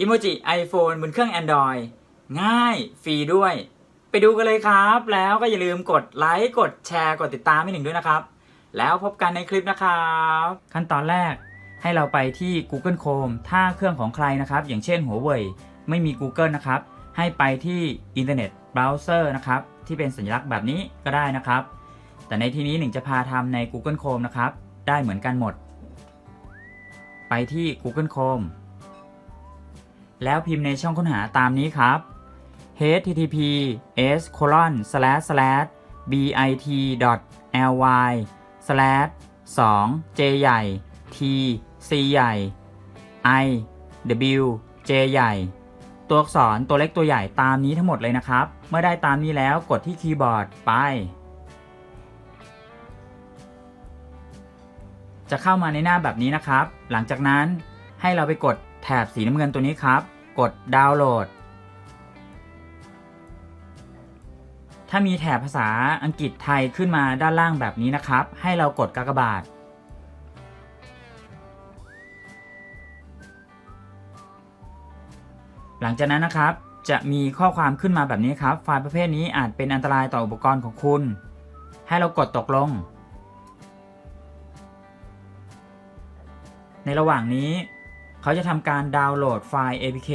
อิโมจิ iPhone บนเครื่อง Android ง่าย ฟรีด้วย ไปดูกันเลยครับ แล้วก็อย่าลืมกดไลค์ กดแชร์ กดติดตามให้หนึ่งด้วยนะครับ แล้วพบกันในคลิปนะครับ ขั้นตอนแรกให้เราไปที่ Google Chrome ถ้าเครื่องของใครนะครับ อย่างเช่น Huawei ไม่มี Google นะครับ ให้ไปที่ Internet Browser นะครับ ที่เป็นสัญลักษณ์แบบนี้ก็ได้นะครับ แต่ในที่นี้หนึ่งจะพาทำใน Google Chrome นะครับ ได้เหมือนกันหมด ไปที่ Google Chrome แล้วพิมพ์ในช่องค้นหาตามนี้ครับ https colon slash slash bit ly slash 2 j ใหญ่ t c ใหญ่ i w j ใหญ่ ตัวอักษรตัวเล็กตัวใหญ่ตามนี้ทั้งหมดเลยนะครับ เมื่อได้ตามนี้แล้วกดที่คีย์บอร์ดไป จะเข้ามาในหน้าแบบนี้นะครับ หลังจากนั้นให้เราไปกด แถบสีน้ำเงินตัวนี้ครับ กดดาวน์โหลด ถ้ามีแถบภาษาอังกฤษไทยขึ้นมาด้านล่างแบบนี้นะครับ ให้เรากดกากบาท หลังจากนั้นนะครับ จะมีข้อความขึ้นมาแบบนี้ครับ ไฟล์ประเภทนี้อาจเป็นอันตรายต่ออุปกรณ์ของคุณ ให้เรากดตกลง ในระหว่างนี้ เขาจะทำการดาวน์โหลดไฟล์ APK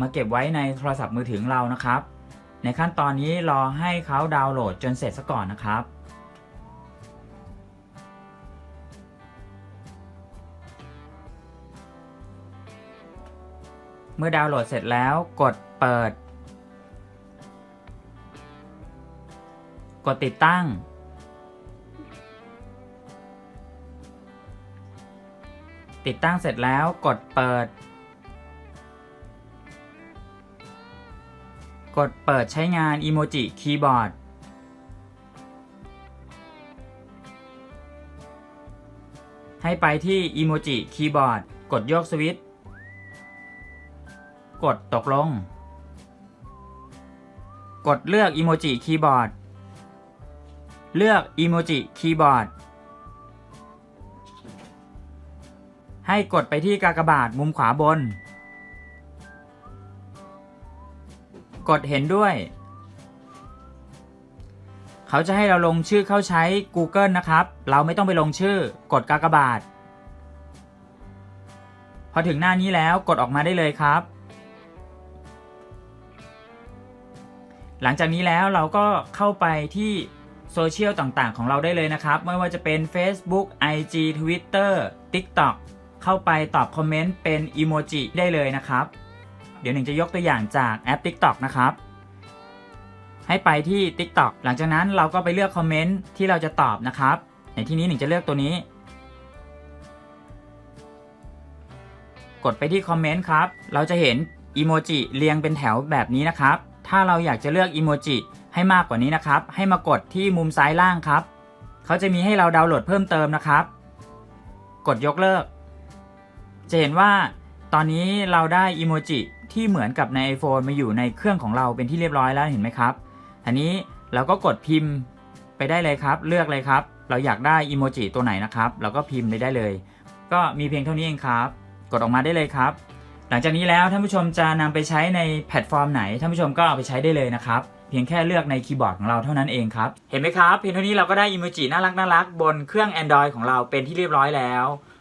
มาเก็บไว้ในโทรศัพท์มือถือเรานะครับ ในขั้นตอนนี้รอให้เขาดาวน์โหลดจนเสร็จซะก่อนนะครับเมื่อดาวน์โหลดเสร็จแล้วกดเปิด กดติดตั้ง ติดตั้งเสร็จแล้วกดเปิด กดเปิดใช้งานอีโมจิคีย์บอร์ดให้ไปที่อีโมจิคีย์บอร์ดกดโยกสวิตช์กดตกลง กดเลือกอีโมจิคีย์บอร์ดเลือกอีโมจิคีย์บอร์ด ให้กดไปที่กากบาทมุมขวาบน กดเห็นด้วย เขาจะให้เราลงชื่อเข้าใช้ Google นะครับ เราไม่ต้องไปลงชื่อ กดกากบาท พอถึงหน้านี้แล้วกดออกมาได้เลยครับ หลังจากนี้แล้วเราก็เข้าไปที่โซเชียลต่างๆ ของเราได้เลยนะครับ ไม่ว่าจะเป็น Facebook IG Twitter TikTok เข้าไปตอบคอมเมนต์เป็นอีโมจิได้เลยนะครับ เดี๋ยวหนึ่งจะยกตัวอย่างจากแอป TikTok นะครับ ให้ไปที่ TikTok หลังจากนั้นเราก็ไปเลือกคอมเมนต์ที่เราจะตอบนะครับ ในที่นี้หนึ่งจะเลือกตัวนี้ กดไปที่คอมเมนต์ครับ เราจะเห็นอีโมจิเรียงเป็นแถวแบบนี้นะครับ ถ้าเราอยากจะเลือกอีโมจิให้มากกว่านี้นะครับ ให้มากดที่มุมซ้ายล่างครับ เขาจะมีให้เราดาวน์โหลดเพิ่มเติมนะครับ กดยกเลิก จะเห็นว่าตอนนี้เราได้อีโมจิที่เหมือนกับใน iPhone มาอยู่ในเครื่องของเราเป็นที่เรียบร้อยแล้วเห็นไหมครับอันนี้เราก็กดพิมพ์ไปได้เลยครับ เลือกเลยครับ เราอยากได้อีโมจิตัวไหนนะครับเราก็พิมพ์ไปได้เลย ก็มีเพียงเท่านี้เองครับ กดออกมาได้เลยครับ หลังจากนี้แล้วท่านผู้ชมจะนำไปใช้ในแพลตฟอร์มไหนท่านผู้ชมก็เอาไปใช้ได้เลยนะครับเพียงแค่เลือกในคีย์บอร์ดของเราเท่านั้นเองครับ เห็นไหมครับ เพียงเท่านี้เราก็ได้อีโมจิน่ารักน่ารักบนเครื่อง Android ของเราเป็นที่เรียบร้อยแล้ว